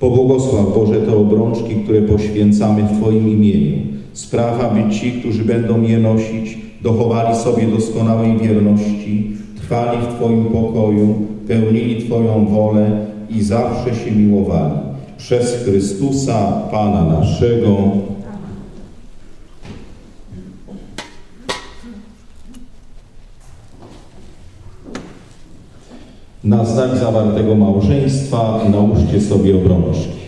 Pobłogosław Boże te obrączki, które poświęcamy w Twoim imieniu. Spraw, aby ci, którzy będą je nosić, dochowali sobie doskonałej wierności, trwali w Twoim pokoju, pełnili Twoją wolę i zawsze się miłowali. Przez Chrystusa, Pana naszego. Na znak zawartego małżeństwa nałóżcie sobie obrączki.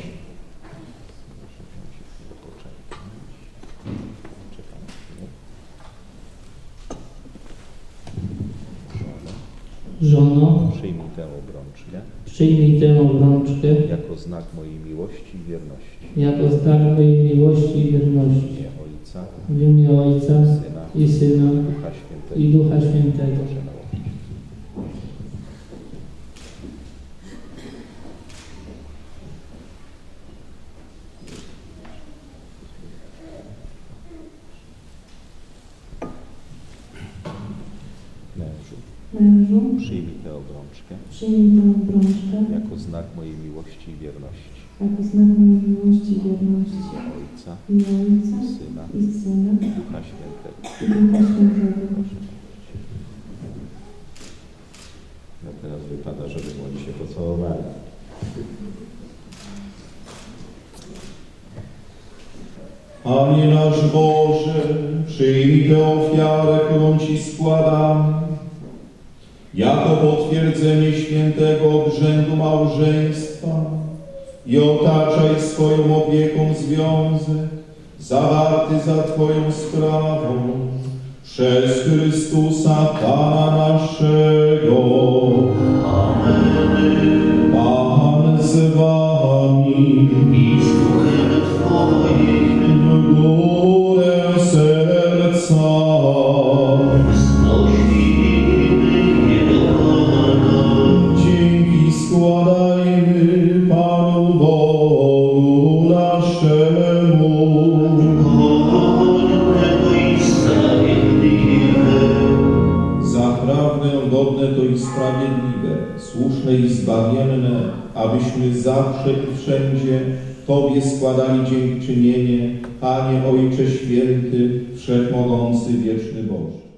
Żono, Przyjmij tę obrączkę przyjmij tę obrączkę jako znak mojej miłości i wierności. jako znak mojej miłości i W wierności. imię Ojca, W imię Ojca Syna i Syna Ducha Świętego. i Ducha Świętego. Proszę nałożyć. Mężu, Mężu, przyjmij tę obrączkę przyjmij tę obrączkę jako znak mojej miłości i wierności. jako znak mojej miłości i wierności imię Ojca, i Ojca Syna i Syna i Ducha Świętego. i Ducha Świętego. No teraz wypada, żeby oni się pocałowali. Panie nasz Boże, przyjmij tę ofiarę, którą Ci składamy, jako potwierdzenie świętego obrzędu małżeństwa i otaczaj swoją opieką związek zawarty za Twoją sprawą przez Chrystusa Pana naszego. Pan z Wami Zaprawdę godne to i sprawiedliwe, słuszne i zbawienne, abyśmy zawsze i wszędzie Tobie składali dziękczynienie, Panie Ojcze Święty, Wszechmogący, Wieczny Boże.